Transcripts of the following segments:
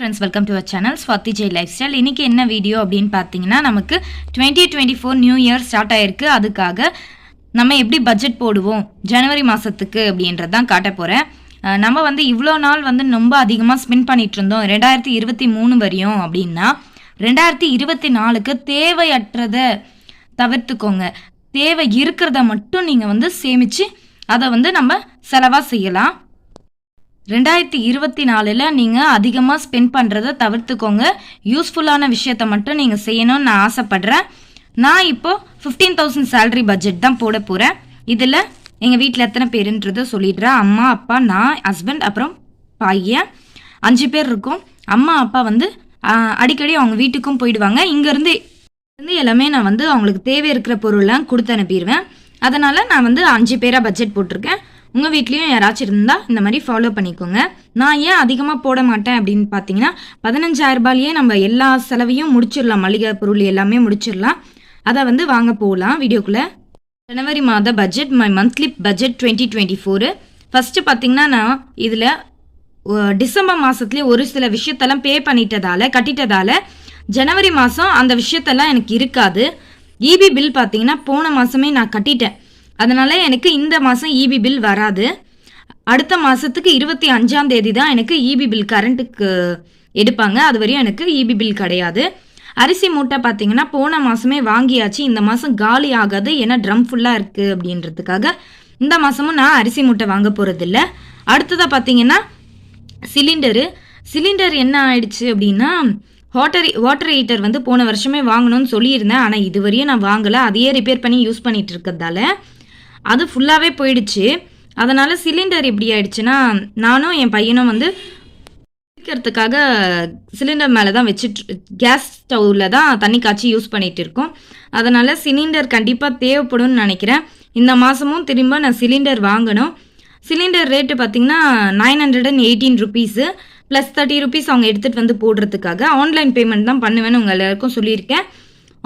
Friends welcome to our channel Swathi Jai lifestyle இன்றைக்கி என்ன video அப்படின்னு பார்த்தீங்கன்னா நமக்கு twenty twenty four new year start ஆயிருக்கு. அதுக்காக நம்ம எப்படி பட்ஜெட் போடுவோம் ஜனவரி மாதத்துக்கு அப்படின்றது தான் காட்ட போகிறேன் நம்ம வந்து இவ்வளோ நாள் வந்து ரொம்ப அதிகமாக ஸ்பெண்ட் பண்ணிட்டு இருந்தோம். ரெண்டாயிரத்தி இருபத்தி மூணு வரையும் அப்படின்னா ரெண்டாயிரத்தி இருபத்தி நாலுக்கு தேவையற்றதை தவிர்த்துக்கோங்க. தேவை இருக்கிறத மட்டும் நீங்கள் வந்து சேமித்து அதை வந்து நம்ம செலவாக செய்யலாம். ரெண்டாயிரத்தி இருபத்தி நாலில் நீங்கள் அதிகமாக ஸ்பெண்ட் பண்ணுறதை தவிர்த்துக்கோங்க. யூஸ்ஃபுல்லான விஷயத்த மட்டும் நீங்கள் செய்யணும்னு நான் ஆசைப்பட்றேன். நான் இப்போ ஃபிஃப்டீன் தௌசண்ட் சேலரி பட்ஜெட் தான் போட போகிறேன் இதில் எங்கள் வீட்டில் எத்தனை பேருன்றதை சொல்லிடுறேன். அம்மா அப்பா நான் ஹஸ்பண்ட் அப்புறம் பையன். அஞ்சு பேர் இருக்கோம். அம்மா அப்பா வந்து அடிக்கடி அவங்க வீட்டுக்கும் போயிடுவாங்க. இங்கேருந்து இருந்து எல்லாமே நான் வந்து அவங்களுக்கு தேவை இருக்கிற பொருள்லாம் கொடுத்து அனுப்பிடுவேன். அதனால் நான் வந்து அஞ்சு பேராக பட்ஜெட் போட்டிருக்கேன். உங்கள் வீட்லேயும் யாராச்சும் இருந்தால் இந்த மாதிரி ஃபாலோ பண்ணிக்கோங்க. நான் ஏன் அதிகமாக போட மாட்டேன் அப்படின்னு பார்த்தீங்கன்னா பதினஞ்சாயிரம் ரூபாயிலேயே நம்ம எல்லா செலவையும் முடிச்சிடலாம். மளிகை பொருள் எல்லாமே முடிச்சிடலாம். அதை வந்து வாங்க போகலாம் வீடியோக்குள்ளே. ஜனவரி மாத budget my monthly budget twenty twenty four first பார்த்தீங்கன்னா நான் இதில் டிசம்பர் மாதத்துலேயே ஒரு சில விஷயத்தெல்லாம் பே பண்ணிட்டதால கட்டிட்டதால ஜனவரி மாதம் அந்த விஷயத்தெல்லாம் எனக்கு இருக்காது. இபி பில் பார்த்தீங்கன்னா போன மாதமே நான் கட்டிட்டேன். அதனால எனக்கு இந்த மாதம் இபி பில் வராது. அடுத்த மாதத்துக்கு இருபத்தி அஞ்சாம் தேதி தான் எனக்கு இபி பில் கரண்ட்டுக்கு எடுப்பாங்க. அது வரையும் எனக்கு இபி பில் கிடையாது. அரிசி மூட்டை பார்த்தீங்கன்னா போன மாதமே வாங்கியாச்சு. இந்த மாதம் காலி ஆகாது. ஏன்னா ட்ரம் ஃபுல்லாக இருக்குது அப்படின்றதுக்காக இந்த மாதமும் நான் அரிசி மூட்டை வாங்க போகிறதில்ல அடுத்ததாக பார்த்தீங்கன்னா சிலிண்டரு. சிலிண்டர் என்ன ஆயிடுச்சு அப்படின்னா வாட்டர் வாட்டர் ஹீட்டர் வந்து போன வருஷமே வாங்கணும்னு சொல்லியிருந்தேன். ஆனால் இதுவரையும் நான் வாங்கலை. அதையே ரிப்பேர் பண்ணி யூஸ் பண்ணிகிட்டு இருக்கிறதால அது ஃபுல்லாகவே போயிடுச்சு. அதனால் சிலிண்டர் எப்படி ஆயிடுச்சுன்னா நானும் என் பையனும் வந்து குளிக்கிறதுக்காக சிலிண்டர் மேலே தான் வச்சுட்டு கேஸ் ஸ்டவ்வில் தான் தண்ணி காய்ச்சி யூஸ் பண்ணிகிட்டு இருக்கோம். அதனால் சிலிண்டர் கண்டிப்பாக தேவைப்படும்னு நினைக்கிறேன். இந்த மாதமும் திரும்ப நான் சிலிண்டர் வாங்கணும். சிலிண்டர் ரேட்டு பார்த்தீங்கன்னா nine hundred and eighteen rupees plus thirty rupees அவங்க எடுத்துகிட்டு வந்து போடுறதுக்காக ஆன்லைன் பேமெண்ட் தான் பண்ணுவேன்னு உங்கள் எல்லாருக்கும் சொல்லியிருக்கேன்.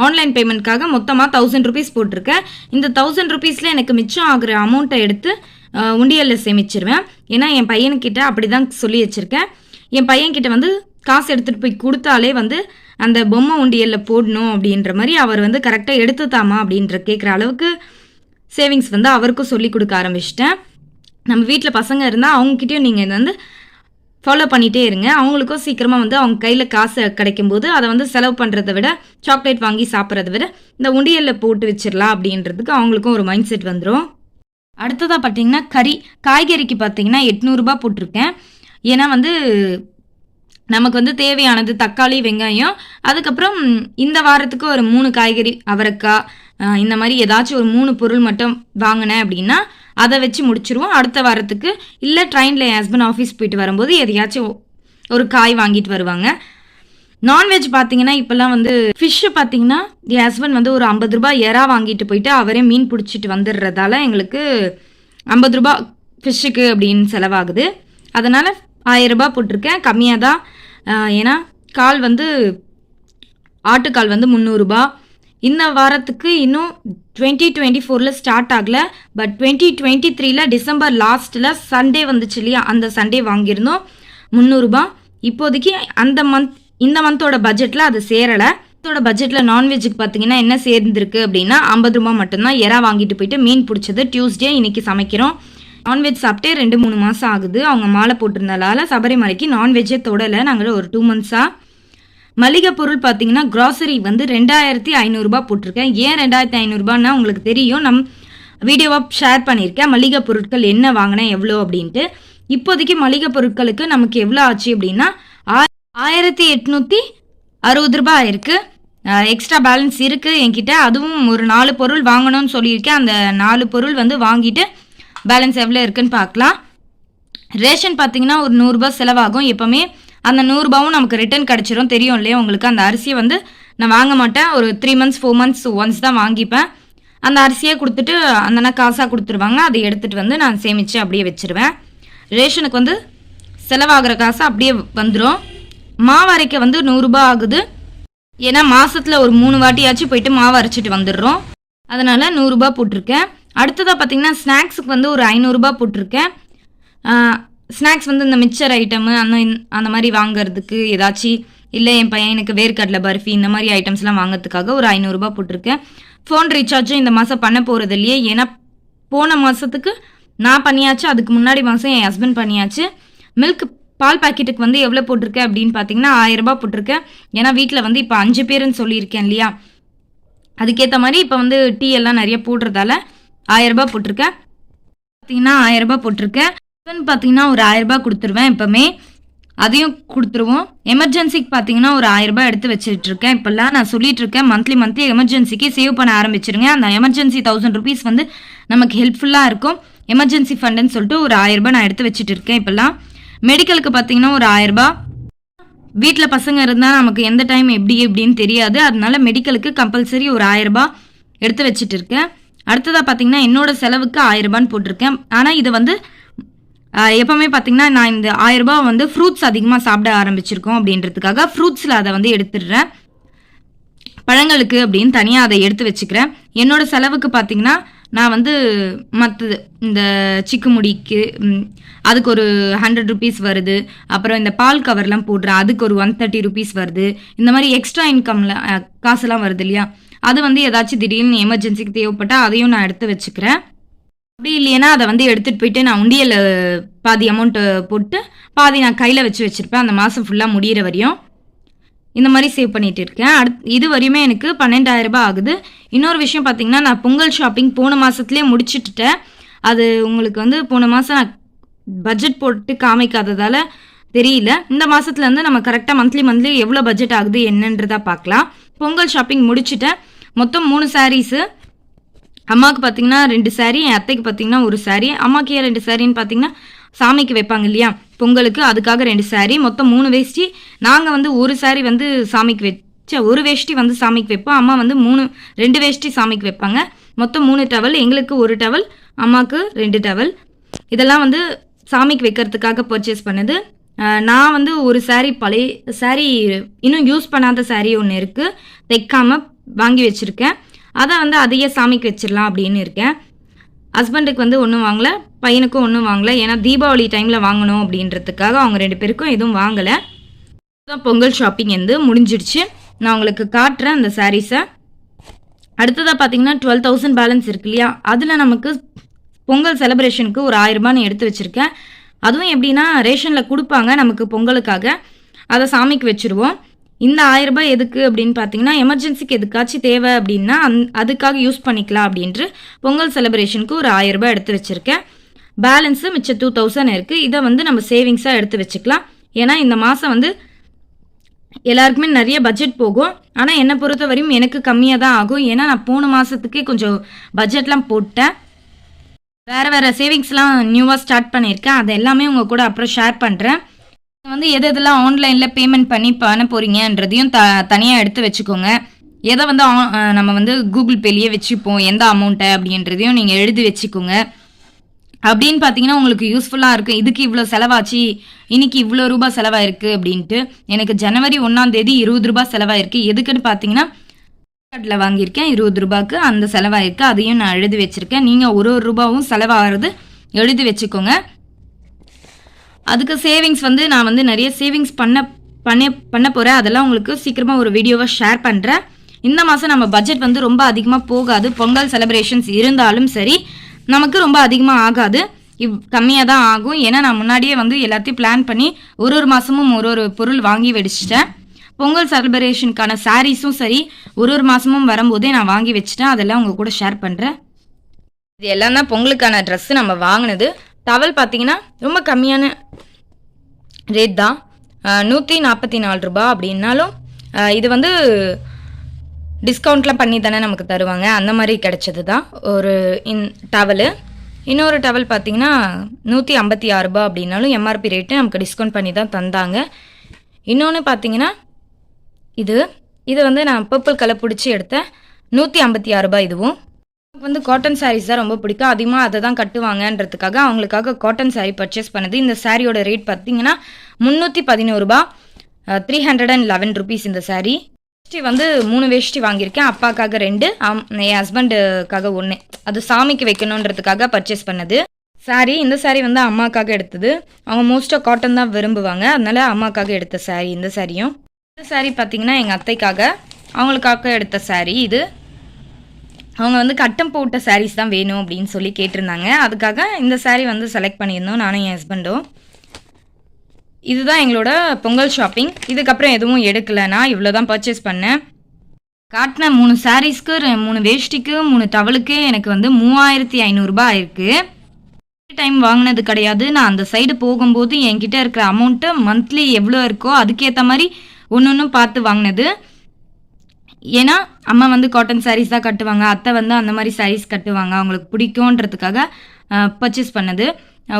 ஆன்லைன் பேமெண்ட்காக மொத்தமாக தௌசண்ட் ருபீஸ் போட்டிருக்கேன். இந்த தௌசண்ட் ருபீஸில் எனக்கு மிச்சம் ஆகிற அமௌண்ட்டை எடுத்து உண்டியலில் சேமிச்சிருவேன். ஏன்னா என் பையனுக்கிட்ட அப்படி தான் சொல்லி வச்சுருக்கேன். என் பையன்கிட்ட வந்து காசு எடுத்துகிட்டு போய் கொடுத்தாலே வந்து அந்த பொம்மை உண்டியலில் போடணும் அப்படின்ற மாதிரி அவர் வந்து கரெக்டாக எடுத்து தாமா அப்படின்ற கேட்குற அளவுக்கு சேவிங்ஸ் வந்து அவருக்கும் சொல்லி கொடுக்க ஆரம்பிச்சிட்டேன். நம்ம வீட்டில் பசங்க இருந்தால் அவங்கக்கிட்டேயும் நீங்கள் இதை வந்து ஃபாலோ பண்ணிகிட்டே இருங்க. அவங்களுக்கும் சீக்கிரமாக வந்து அவங்க கையில் காசு கிடைக்கும்போது அதை வந்து செலவு பண்ணுறத விட சாக்லேட் வாங்கி சாப்பிட்றத விட இந்த உண்டியலில் போட்டு வச்சிடலாம் அப்படின்றதுக்கு அவங்களுக்கும் ஒரு மைண்ட் செட் வந்துடும் அடுத்ததாக பார்த்தீங்கன்னா கறி. காய்கறிக்கு பார்த்தீங்கன்னா எட்நூறுபா போட்டிருக்கேன். ஏன்னா வந்து நமக்கு வந்து தேவையானது தக்காளி வெங்காயம். அதுக்கப்புறம் இந்த வாரத்துக்கு ஒரு மூணு காய்கறி அவரைக்காய் இந்த மாதிரி ஏதாச்சும் ஒரு மூணு பொருள் மட்டும் வாங்கினேன் அப்படின்னா அதை வச்சு முடிச்சிருவோம். அடுத்த வாரத்துக்கு இல்லை ட்ரெயினில் என் ஹஸ்பண்ட் ஆஃபீஸ் போயிட்டு வரும்போது எதையாச்சும் ஒரு காய் வாங்கிட்டு வருவாங்க. நான்வெஜ் பார்த்தீங்கன்னா இப்போல்லாம் வந்து ஃபிஷ்ஷு பார்த்தீங்கன்னா என் ஹஸ்பண்ட் வந்து ஒரு ஐம்பது ரூபாய் எறா வாங்கிட்டு போயிட்டு அவரே மீன் பிடிச்சிட்டு வந்துடுறதால எங்களுக்கு ஐம்பது ரூபாய் ஃபிஷ்ஷுக்கு அப்படின்னு செலவாகுது. அதனால் ஆயிரம் ரூபாய் போட்டிருக்கேன். கம்மியாக தான் ஏன்னா கால் வந்து ஆட்டுக்கால் வந்து முந்நூறுரூபா இந்த வாரத்துக்கு இன்னும் டுவெண்ட்டி டுவெண்ட்டி ஃபோரில் ஸ்டார்ட் ஆகல. பட் டுவெண்ட்டி டுவெண்ட்டி த்ரீல டிசம்பர் லாஸ்ட்டில் சண்டே வந்துச்சு இல்லையா? அந்த சண்டே வாங்கியிருந்தோம். முந்நூறுரூபா இப்போதைக்கு அந்த மந்த் இந்த மந்தோட பட்ஜெட்டில் அது சேரலை. இதோட பட்ஜெட்டில் நான்வெஜ்ஜுக்கு பார்த்தீங்கன்னா என்ன சேர்ந்துருக்கு அப்படின்னா ஐம்பது ரூபா மட்டும்தான் எறா வாங்கிட்டு போயிட்டு மீன் பிடிச்சது. டியூஸ்டே இன்னைக்கு சமைக்கிறோம். நான்வெஜ் சாப்பிட்டே ரெண்டு மூணு மாதம் ஆகுது. அவங்க மாலை போட்டிருந்ததால சபரிமலைக்கு நான்வெஜ்ஜே தொடலை. நாங்கள் ஒரு டூ மந்த்ஸாக மளிகை பொருள் பார்த்தீங்கன்னா கிராசரி வந்து ரெண்டாயிரத்தி ஐநூறுரூபா போட்டிருக்கேன். ஏன் ரெண்டாயிரத்தி ஐநூறுரூபான்னா உங்களுக்கு தெரியும். நம் வீடியோவாக ஷேர் பண்ணியிருக்கேன். மளிகை பொருட்கள் என்ன வாங்கினேன் எவ்வளோ அப்படின்ட்டு. இப்போதைக்கு மளிகை பொருட்களுக்கு நமக்கு எவ்வளோ ஆச்சு அப்படின்னா ஆ- ஆயிரத்தி எட்நூற்றி அறுபது ரூபாய் ஆயிருக்கு. எக்ஸ்ட்ரா பேலன்ஸ் இருக்குது என்கிட்ட. அதுவும் ஒரு நாலு பொருள் வாங்கணும்னு சொல்லியிருக்கேன். அந்த நாலு பொருள் வந்து வாங்கிட்டு பேலன்ஸ் எவ்வளோ இருக்குன்னு பார்க்கலாம். ரேஷன் பார்த்தீங்கன்னா ஒரு நூறுரூபா செலவாகும். எப்போவுமே அந்த நூறுரூபாவும் நமக்கு ரிட்டர்ன் கிடச்சிரும். தெரியும் இல்லையா? உங்களுக்கு அந்த அரிசியை வந்து நான் வாங்க மாட்டேன். ஒரு three months four months once தான் வாங்கிப்பேன். அந்த அரிசியை கொடுத்துட்டு அந்த காசாக கொடுத்துருவாங்க. அதை எடுத்துகிட்டு வந்து நான் சேமித்து அப்படியே வச்சிருவேன். ரேஷனுக்கு வந்து செலவாகிற காசு அப்படியே வந்துடும் மாவு அரைக்க வந்து நூறுரூபா ஆகுது. ஏன்னா மாதத்தில் ஒரு மூணு வாட்டியாச்சும் போயிட்டு மாவு அரைச்சிட்டு வந்துடுறோம். அதனால் நூறுரூபா போட்டிருக்கேன். அடுத்ததாக பார்த்தீங்கன்னா ஸ்நாக்ஸுக்கு வந்து ஒரு ஐநூறுரூபா போட்டிருக்கேன். ஸ்நாக்ஸ் வந்து இந்த மிக்சர் ஐட்டமு அந்த அந்த மாதிரி வாங்குறதுக்கு ஏதாச்சும் இல்லை என் பையனுக்கு வேர்க்கடலை பர்ஃபி இந்த மாதிரி ஐட்டம்ஸ்லாம் வாங்குறதுக்காக ஒரு ஐநூறுரூபா போட்டிருக்கேன். ஃபோன் ரீசார்ஜும் இந்த மாதம் பண்ண போகிறது இல்லையே ஏன்னா போன மாதத்துக்கு நான் பண்ணியாச்சு அதுக்கு முன்னாடி மாதம் என் ஹஸ்பண்ட் பண்ணியாச்சு. மில்க் பால் பாக்கெட்டுக்கு வந்து எவ்வளோ போட்டிருக்கேன் அப்படின்னு பார்த்தீங்கன்னா ஆயிரம் ரூபாய் போட்டிருக்கேன். ஏன்னா வீட்டில் வந்து இப்போ அஞ்சு பேருன்னு சொல்லியிருக்கேன் இல்லையா? அதுக்கேற்ற மாதிரி இப்போ வந்து டீ எல்லாம் நிறைய போடுறதால ஆயிரம் ரூபாய் போட்டிருக்கேன். பார்த்தீங்கன்னா ஆயிரம் ரூபாய் போட்டிருக்கேன். பார்த்தீங்கன்னா ஒரு ஆயிரரூபா கொடுத்துருவேன் எப்போவுமே அதையும் கொடுத்துருவோம். எமர்ஜென்சிக்கு பார்த்தீங்கன்னா ஒரு ஆயிரரூபா எடுத்து வச்சுட்டு இருக்கேன் இப்போல்லாம் நான் சொல்லிட்டு இருக்கேன். மந்த்லி மந்த்லி எமர்ஜென்சிக்கு சேவ் பண்ண ஆரம்பிச்சிருங்க. அந்த எமர்ஜென்சி தௌசண்ட் ருபீஸ் வந்து நமக்கு ஹெல்ப்ஃபுல்லாக இருக்கும். எமர்ஜென்சி ஃபண்டுன்னு சொல்லிட்டு ஒரு ஆயிரரூபா நான் எடுத்து வச்சுட்டு இருக்கேன் இப்போல்லாம் மெடிக்கலுக்கு பார்த்தீங்கன்னா ஒரு ஆயிரரூபா வீட்டில் பசங்க இருந்தால் நமக்கு எந்த டைம் எப்படி எப்படின்னு தெரியாது. அதனால மெடிக்கலுக்கு கம்பல்சரி ஒரு ஆயிரரூபா எடுத்து வச்சுட்டு இருக்கேன் அடுத்ததாக பார்த்தீங்கன்னா என்னோட செலவுக்கு ஆயிரரூபான்னு போட்டிருக்கேன். ஆனால் இது வந்து எப்பவுமே பார்த்தீங்கன்னா நான் இந்த ஆயிரம் ரூபாய் வந்து ஃப்ரூட்ஸ் அதிகமாக சாப்பிட ஆரம்பிச்சிருக்கோம் அப்படின்றதுக்காக ஃப்ரூட்ஸில் அதை வந்து எடுத்துடுறேன். பழங்களுக்கு அப்படின்னு தனியாக அதை எடுத்து வச்சுக்கிறேன். என்னோட செலவுக்கு பார்த்தீங்கன்னா நான் வந்து மற்றது இந்த சிக்கு முடிக்கு அதுக்கு ஒரு ஹண்ட்ரட் ருபீஸ் வருது. அப்புறம் இந்த பால் கவர்லாம் போடுறேன் அதுக்கு ஒரு ஒன் தேர்ட்டி ருபீஸ் வருது. இந்த மாதிரி எக்ஸ்ட்ரா இன்கம்ல காசுலாம் வருது இல்லையா? அது வந்து ஏதாச்சும் திடீர்னு எமர்ஜென்சிக்கு தேவைப்பட்டால் அதையும் நான் எடுத்து வச்சுக்கிறேன். அப்படி இல்லைன்னா அதை வந்து எடுத்துகிட்டு போயிட்டு நான் உண்டியல் பாதி அமௌண்ட்டு போட்டு பாதி நான் கையில் வச்சு வச்சுருப்பேன். அந்த மாதம் ஃபுல்லாக முடியிற வரையும். இந்த மாதிரி சேவ் பண்ணிகிட்டு இருக்கேன். அடுத் இது வரையுமே எனக்கு பன்னெண்டாயிரம் ரூபாய் ஆகுது. இன்னொரு விஷயம் பார்த்தீங்கன்னா நான் பொங்கல் ஷாப்பிங் போன மாதத்துலேயே முடிச்சுட்டுட்டேன். அது உங்களுக்கு வந்து போன மாதம் நான் பட்ஜெட் போட்டு காமிக்காததால் தெரியல. இந்த மாதத்துலேருந்து நம்ம கரெக்டாக மந்த்லி மந்த்லி எவ்வளோ பட்ஜெட் ஆகுது என்னன்றதா பார்க்கலாம் பொங்கல் ஷாப்பிங் முடிச்சுட்டேன். மொத்தம் மூணு சாரீஸு அம்மாவுக்கு பார்த்தீங்கன்னா ரெண்டு saree என் அத்தைக்கு பார்த்தீங்கன்னா ஒரு saree. அம்மாக்கு ஏன் ரெண்டு சாரின்னு பார்த்தீங்கன்னா சாமிக்கு வைப்பாங்க இல்லையா? பொங்கலுக்கு அதுக்காக ரெண்டு saree. மொத்தம் மூணு வேஷ்டி. நாங்கள் வந்து ஒரு saree வந்து சாமிக்கு வச்ச ஒரு வேஷ்டி வந்து சாமிக்கு வைப்போம். அம்மா வந்து மூணு ரெண்டு வேஷ்டி சாமிக்கு வைப்பாங்க. மொத்தம் மூணு டவல் எங்களுக்கு ஒரு டவல் அம்மாவுக்கு ரெண்டு டவல் இதெல்லாம் வந்து சாமிக்கு வைக்கிறதுக்காக பர்ச்சேஸ் பண்ணது. நான் வந்து ஒரு saree பழைய saree இன்னும் யூஸ் பண்ணாத saree ஒன்று இருக்குது தைக்காமல் வாங்கி வச்சுருக்கேன். அதை வந்து அதையே சாமிக்கு வச்சிடலாம் அப்படின்னு இருக்கேன். ஹஸ்பண்டுக்கு வந்து ஒன்றும் வாங்கலை பையனுக்கும் ஒன்றும் வாங்கலை. ஏன்னா தீபாவளி டைமில் வாங்கணும் அப்படின்றதுக்காக அவங்க ரெண்டு பேருக்கும் எதுவும் வாங்கலை. தான் பொங்கல் ஷாப்பிங் வந்து முடிஞ்சிடுச்சு. நான் உங்களுக்கு காட்டுறேன் அந்த சாரீஸை அடுத்ததாக பார்த்தீங்கன்னா டுவெல் தௌசண்ட் பேலன்ஸ் இருக்கு இல்லையா? அதில் நமக்கு பொங்கல் செலிப்ரேஷனுக்கு ஒரு ஆயிரம் நான் எடுத்து வச்சுருக்கேன். அதுவும் எப்படின்னா ரேஷனில் கொடுப்பாங்க நமக்கு பொங்கலுக்காக. அதை சாமிக்கு வச்சுருவோம். இந்த ஆயிரம் ரூபாய் எதுக்கு அப்படின்னு பார்த்தீங்கன்னா எமர்ஜென்சிக்கு எதுக்காச்சும் தேவை அப்படின்னா அந் அதுக்காக யூஸ் பண்ணிக்கலாம் அப்படின்ட்டு பொங்கல் செலிப்ரேஷனுக்கு ஒரு ஆயிரம் ரூபாய் எடுத்து வச்சுருக்கேன். பேலன்ஸு மிச்சம் டூ தௌசண்ட் இருக்குது இதை வந்து நம்ம சேவிங்ஸாக எடுத்து வச்சுக்கலாம். ஏன்னா இந்த மாதம் வந்து எல்லாருக்குமே நிறைய பட்ஜெட் போகும். ஆனால் என்னை பொறுத்த வரையும் எனக்கு கம்மியாக தான் ஆகும். ஏன்னா நான் போன மாதத்துக்கே கொஞ்சம் பட்ஜெட்லாம் போட்டேன். வேறு வேறு சேவிங்ஸ்லாம் நியூவாக ஸ்டார்ட் பண்ணியிருக்கேன். அது எல்லாமே உங்கள் கூட அப்புறம் ஷேர் பண்ணுறேன் வந்து எது எதெல்லாம் ஆன்லைனில் பேமெண்ட் பண்ணி பண்ண போகிறீங்கன்றதையும் த தனியாக எடுத்து வச்சுக்கோங்க. எதை வந்து ஆ- நம்ம வந்து கூகுள் பேலேயே வச்சுப்போம் எந்த அமௌண்ட்டை அப்படின்றதையும் நீங்கள் எழுதி வச்சுக்கோங்க. அப்படின்னு பார்த்தீங்கன்னா உங்களுக்கு யூஸ்ஃபுல்லாக இருக்கும். இதுக்கு இவ்வளோ செலவாச்சு இன்னைக்கு இவ்வளோ ரூபாய் செலவாயிருக்கு அப்படின்ட்டு. எனக்கு ஜனவரி ஒன்றாம் தேதி இருபது ரூபாய் செலவாயிருக்கு. எதுக்குன்னு பார்த்தீங்கன்னா கார்டில் வாங்கியிருக்கேன் இருபது ரூபாய்க்கு அந்த செலவாயிருக்கு. அதையும் நான் எழுதி வச்சுருக்கேன். நீங்கள் ஒரு ஒரு ரூபாவும் செலவாகிறது எழுதி வச்சுக்கோங்க. அதுக்கு சேவிங்ஸ் வந்து நான் வந்து நிறைய சேவிங்ஸ் பண்ண பண்ண பண்ண போகிறேன் அதெல்லாம் உங்களுக்கு சீக்கிரமாக ஒரு வீடியோவை ஷேர் பண்ணுறேன் இந்த மாதம் நம்ம பட்ஜெட் வந்து ரொம்ப அதிகமாக போகாது. பொங்கல் செலிப்ரேஷன்ஸ் இருந்தாலும் சரி நமக்கு ரொம்ப அதிகமாக ஆகாது. இவ் கம்மியாக தான் ஆகும். ஏன்னா நான் முன்னாடியே வந்து எல்லாத்தையும் பிளான் பண்ணி ஒரு ஒரு மாதமும் ஒரு ஒரு பொருள் வாங்கி வெடிச்சிட்டேன். பொங்கல் செலிப்ரேஷனுக்கான சாரீஸும் சரி ஒரு ஒரு மாதமும் வரும்போதே நான் வாங்கி வச்சுட்டேன். அதெல்லாம் உங்கள் கூட ஷேர் பண்ணுறேன் இது எல்லாம் தான் பொங்கலுக்கான ட்ரெஸ்ஸு நம்ம வாங்கினது. டவல் பார்த்தீங்கன்னா ரொம்ப கம்மியான ரேட் தான். நூற்றி நாற்பத்தி நாலு ரூபா அப்படின்னாலும் இது வந்து டிஸ்கவுண்ட்லாம் பண்ணி தானே நமக்கு தருவாங்க. அந்த மாதிரி கிடைச்சது தான் ஒரு இன் டவலு இன்னொரு டவல் பார்த்தீங்கன்னா நூற்றி ஐம்பத்தி ஆறு ரூபா அப்படின்னாலும் எம்ஆர்பி ரேட்டு நமக்கு டிஸ்கவுண்ட் பண்ணி தான் தந்தாங்க. இன்னொன்று பார்த்தீங்கன்னா இது இது வந்து நான் பர்பிள் கலர் பிடிச்சி எடுத்தேன். நூற்றி ஐம்பத்தி ஆறு ரூபாய் இதுவும். வந்து காட்டன் சாரீஸ் தான் ரொம்ப பிடிக்கும். அதிகமாக அதை தான் கட்டுவாங்கன்றதுக்காக அவங்களுக்காக காட்டன் சாரீ பர்ச்சேஸ் பண்ணுது. இந்த சாரியோட ரேட் பார்த்தீங்கன்னா முந்நூற்றி பதினோருபா three hundred and eleven rupees இந்த சாரீ வேஷ்டி வந்து மூணு வேஷ்டி வாங்கியிருக்கேன். அப்பாக்காக ரெண்டு என் ஹஸ்பண்டுக்காக ஒன்று அது சாமிக்கு வைக்கணுன்றதுக்காக பர்ச்சேஸ் பண்ணது. சாரீ இந்த சாரீ வந்து அம்மாக்காக எடுத்தது. அவங்க மோஸ்ட்டாக காட்டன் தான் விரும்புவாங்க. அதனால அம்மாக்காக எடுத்த சாரீ இந்த சாரியும் இந்த சாரீ பார்த்தீங்கன்னா எங்கள் அத்தைக்காக அவங்களுக்காக எடுத்த சாரீ இது. அவங்க வந்து கட்டம் போட்ட சாரீஸ் தான் வேணும் அப்படின்னு சொல்லி கேட்டிருந்தாங்க. அதுக்காக இந்த சாரீ வந்து செலக்ட் பண்ணியிருந்தோம் நானும் என் ஹஸ்பண்டும் இதுதான் எங்களோட பொங்கல் ஷாப்பிங் இதுக்கப்புறம் எதுவும் எடுக்கலைன்னா நான் இவ்வளோ தான் பர்ச்சேஸ் பண்ணேன். காட்டின மூணு சாரீஸ்க்கு ரெ- மூணு வேஷ்டிக்கு மூணு டவலுக்கு எனக்கு வந்து மூவாயிரத்தி ஐநூறுரூபா ஆயிருக்கு. டைம் வாங்கினது கிடையாது. நான் அந்த சைடு போகும்போது என்கிட்ட இருக்கிற அமௌண்ட்டு மந்த்லி எவ்வளோ இருக்கோ அதுக்கேற்ற மாதிரி ஒன்று ஒன்றும் பார்த்து வாங்கினது. ஏன்னா அம்மா வந்து காட்டன் சாரீஸ் தான் கட்டுவாங்க அத்தை வந்து அந்த மாதிரி சாரீஸ் கட்டுவாங்க அவங்களுக்கு பிடிக்கும்ன்றதுக்காக பர்ச்சேஸ் பண்ணது.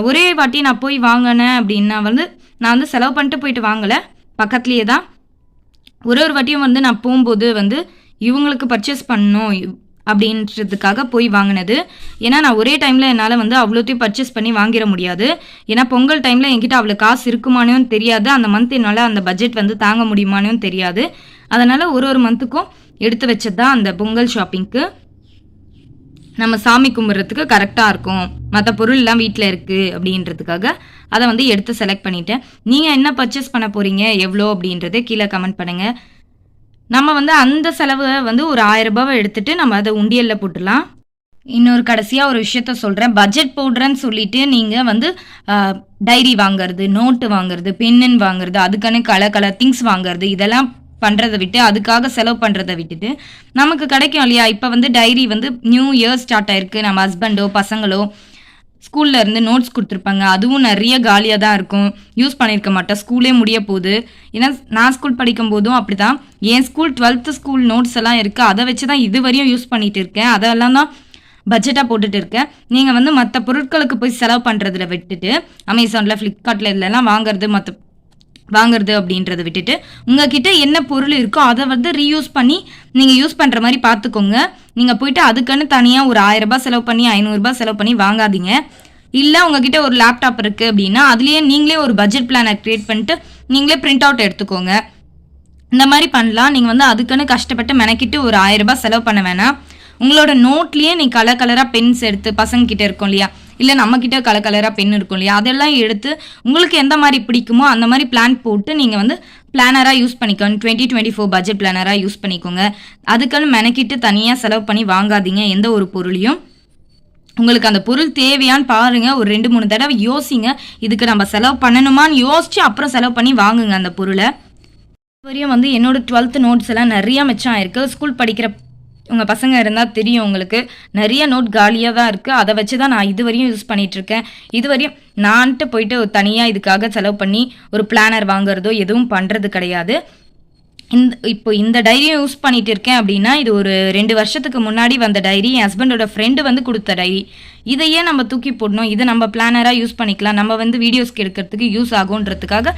ஒரே வாட்டி நான் போய் வாங்கினேன் அப்படின்னா வந்து நான் வந்து செலவு பண்ணிட்டு போயிட்டு வாங்கலை. பக்கத்துலேயே தான். ஒரு ஒரு வாட்டியும் வந்து நான் போகும்போது வந்து இவங்களுக்கு பர்ச்சேஸ் பண்ணணும் அப்படின்றதுக்காக போய் வாங்கினது. ஏன்னா நான் ஒரே டைமில் என்னால் வந்து அவ்வளோத்தையும் பர்ச்சேஸ் பண்ணி வாங்கிட முடியாது. ஏன்னா பொங்கல் டைமில் என்கிட்ட அவ்வளோ காசு இருக்குமானும் தெரியாது. அந்த மந்த் என்னால் அந்த பட்ஜெட் வந்து தாங்க முடியுமானும் தெரியாது. அதனால் ஒரு ஒரு மந்த்துக்கும் எடுத்து வச்சது தான் அந்த பொங்கல் ஷாப்பிங்க்கு நம்ம சாமி கும்பிட்றதுக்கு கரெக்டாக இருக்கும். மற்ற பொருள்லாம் வீட்டில் இருக்குது அப்படின்றதுக்காக அதை வந்து எடுத்து செலக்ட் பண்ணிட்டேன். நீங்கள் என்ன பர்ச்சேஸ் பண்ண போகிறீங்க எவ்வளோ அப்படின்றத கீழே கமெண்ட் பண்ணுங்கள் நம்ம வந்து அந்த செலவை வந்து ஒரு ஆயிரம் ரூபாவை எடுத்துட்டு நம்ம அதை உண்டியலில் போட்டுடலாம். இன்னொரு கடைசியாக ஒரு விஷயத்த சொல்கிறேன் பட்ஜெட் போடுறேன்னு சொல்லிட்டு நீங்கள் வந்து டைரி வாங்குறது நோட்டு வாங்குறது பென்னு வாங்குறது அதுக்கான கலர் கலர் திங்ஸ் வாங்குறது இதெல்லாம் பண்ணுறதை விட்டு அதுக்காக செலவு பண்ணுறதை விட்டுட்டு நமக்கு கிடைக்கும் இல்லையா? இப்போ வந்து டைரி வந்து நியூ இயர் ஸ்டார்ட் ஆயிருக்கு. நம்ம ஹஸ்பண்டோ பசங்களோ ஸ்கூலில் இருந்து நோட்ஸ் கொடுத்துருப்பாங்க. அதுவும் நிறைய காலியாக தான் இருக்கும். யூஸ் பண்ணியிருக்க மாட்டேன். ஸ்கூலே முடிய போகுது. ஏன்னா நான் ஸ்கூல் படிக்கும் போதும் அப்படி தான் என் ஸ்கூல் டுவெல்த்து ஸ்கூல் நோட்ஸ் எல்லாம் இருக்குது அதை வச்சு தான் இது வரையும் யூஸ் பண்ணிகிட்டு இருக்கேன். அதெல்லாம் தான் பட்ஜெட்டாக போட்டுட்டு இருக்கேன். நீங்கள் வந்து மற்ற பொருட்களுக்கு போய் செலவு பண்ணுறதுல விட்டுட்டு அமேசானில் ஃப்ளிப்கார்ட்டில் இதெல்லாம் வாங்குறது மற்ற வாங்குறது அப்படின்றத விட்டுட்டு உங்ககிட்ட என்ன பொருள் இருக்கோ அதை வந்து ரீயூஸ் பண்ணி நீங்கள் யூஸ் பண்ணுற மாதிரி பார்த்துக்கோங்க. நீங்கள் போயிட்டு அதுக்குன்னு தனியாக ஒரு ஆயிரம் ரூபாய் செலவு பண்ணி ஐநூறுரூபா செலவு பண்ணி வாங்காதீங்க. இல்லை உங்ககிட்ட ஒரு லேப்டாப் இருக்குது அப்படின்னா அதுலேயே நீங்களே ஒரு பட்ஜெட் பிளானை க்ரியேட் பண்ணிட்டு நீங்களே பிரிண்ட் அவுட் எடுத்துக்கோங்க. இந்த மாதிரி பண்ணலாம். நீங்கள் வந்து அதுக்குன்னு கஷ்டப்பட்டு மெனக்கிட்டு ஒரு ஆயிரம் ரூபாய் செலவு பண்ண வேணாம். உங்களோட நோட்லேயே நீ கலர் கலராக பென்ஸ் எடுத்து பசங்க கிட்ட இருக்கும் இல்லையா? இல்லை நம்மக்கிட்ட கலர் கலராக பென் இருக்கும் இல்லையா? அதெல்லாம் எடுத்து உங்களுக்கு எந்த மாதிரி பிடிக்குமோ அந்த மாதிரி பிளான் போட்டு நீங்கள் வந்து பிளானராக யூஸ் பண்ணிக்கோங்க. டுவெண்ட்டி டுவெண்ட்டி ஃபோர் பட்ஜெட் பிளானராக யூஸ் பண்ணிக்கோங்க. அதுக்குன்னு மெனக்கிட்டு தனியாக செலவு பண்ணி வாங்காதீங்க எந்த ஒரு பொருளையும். உங்களுக்கு அந்த பொருள் தேவையான்னு பாருங்க. ஒரு ரெண்டு மூணு தடவை யோசிங்க. இதுக்கு நம்ம செலவு பண்ணணுமான்னு யோசிச்சு அப்புறம் செலவு பண்ணி வாங்குங்க அந்த பொருளை. வரையும் வந்து என்னோட டுவெல்த்து நோட்ஸ் எல்லாம் நிறைய மிச்சம் ஆயிருக்கு. ஸ்கூல் படிக்கிற உங்கள் பசங்க இருந்தால் தெரியும் உங்களுக்கு. நிறைய நோட் காலியாக தான் இருக்குது அதை வச்சு தான் நான் இது வரையும் யூஸ் பண்ணிகிட்ருக்கேன் இருக்கேன் இது வரையும் நான்ட்டு போயிட்டு தனியாக இதுக்காக செலவு பண்ணி ஒரு பிளானர் வாங்குறதோ எதுவும் பண்ணுறது கிடையாது. இந்த இப்போ இந்த டைரியை யூஸ் பண்ணிட்டு இருக்கேன் அப்படின்னா இது ஒரு ரெண்டு வருஷத்துக்கு முன்னாடி வந்த டைரி என் ஹஸ்பண்டோட ஃப்ரெண்டு வந்து கொடுத்த டைரி இதையே நம்ம தூக்கி போடணும். இதை நம்ம பிளானராக யூஸ் பண்ணிக்கலாம். நம்ம வந்து வீடியோஸ்க்கு எடுக்கிறதுக்கு யூஸ் ஆகுன்றதுக்காக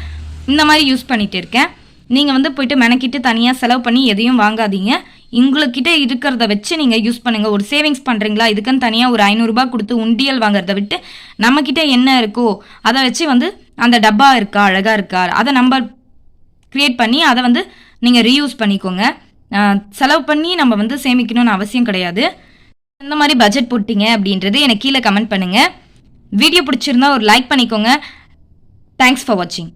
இந்த மாதிரி யூஸ் பண்ணிட்டு இருக்கேன் நீங்கள் வந்து போயிட்டு மெனக்கிட்டு தனியாக செலவு பண்ணி எதையும் வாங்காதீங்க. உங்களுக்கிட்ட இருக்கிறத வச்சு நீங்கள் யூஸ் பண்ணுங்கள் ஒரு சேவிங்ஸ் பண்ணுறீங்களா இதுக்குன்னு தனியாக ஒரு ஐநூறுரூபா கொடுத்து உண்டியல் வாங்குறத விட்டு நம்மக்கிட்ட என்ன இருக்கோ அதை வச்சு வந்து அந்த டப்பா இருக்கா அழகாக இருக்கா அதை நம்ம க்ரியேட் பண்ணி அதை வந்து நீங்கள் ரீயூஸ் பண்ணிக்கோங்க. செலவு பண்ணி நம்ம வந்து சேமிக்கணும்னு அவசியம் கிடையாது. இந்த மாதிரி பட்ஜெட் போட்டிங்க அப்படின்றது எனக்கு கீழே கமெண்ட் பண்ணுங்கள் வீடியோ பிடிச்சிருந்தா ஒரு லைக் பண்ணிக்கோங்க. தேங்க்ஸ் ஃபார் வாட்சிங்